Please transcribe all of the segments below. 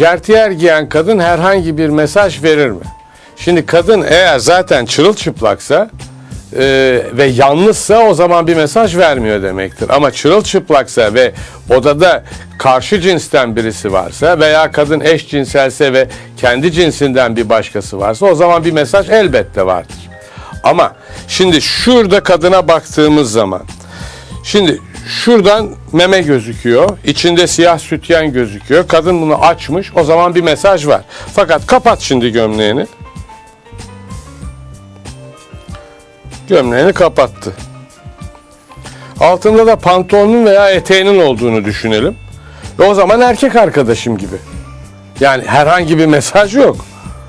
Jertiyer giyen kadın herhangi bir mesaj verir mi? Şimdi kadın eğer zaten çırılçıplaksa e, ve yalnızsa o zaman bir mesaj vermiyor demektir. Ama çırılçıplaksa ve odada karşı cinsten birisi varsa veya kadın eşcinselse ve kendi cinsinden bir başkası varsa o zaman bir mesaj elbette vardır. Ama şimdi şurada kadına baktığımız zaman Şimdi şuradan meme gözüküyor. içinde siyah sütyen gözüküyor. Kadın bunu açmış. O zaman bir mesaj var. Fakat kapat şimdi gömleğini. Gömleğini kapattı. Altında da pantolonun veya eteğinin olduğunu düşünelim. Ve o zaman erkek arkadaşım gibi. Yani herhangi bir mesaj yok.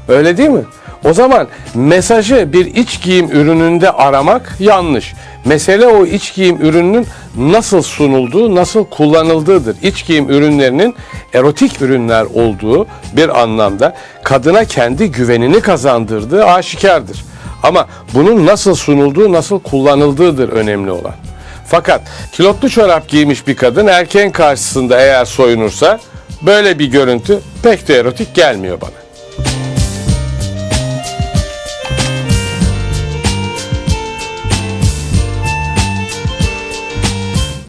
Öyle değil mi? O zaman mesajı bir iç giyim ürününde aramak yanlış. Mesele o iç giyim ürününün nasıl sunulduğu, nasıl kullanıldığıdır. İç giyim ürünlerinin erotik ürünler olduğu bir anlamda kadına kendi güvenini kazandırdığı aşikardır. Ama bunun nasıl sunulduğu, nasıl kullanıldığıdır önemli olan. Fakat kilotlu çorap giymiş bir kadın erkeğin karşısında eğer soyunursa böyle bir görüntü pek de erotik gelmiyor bana.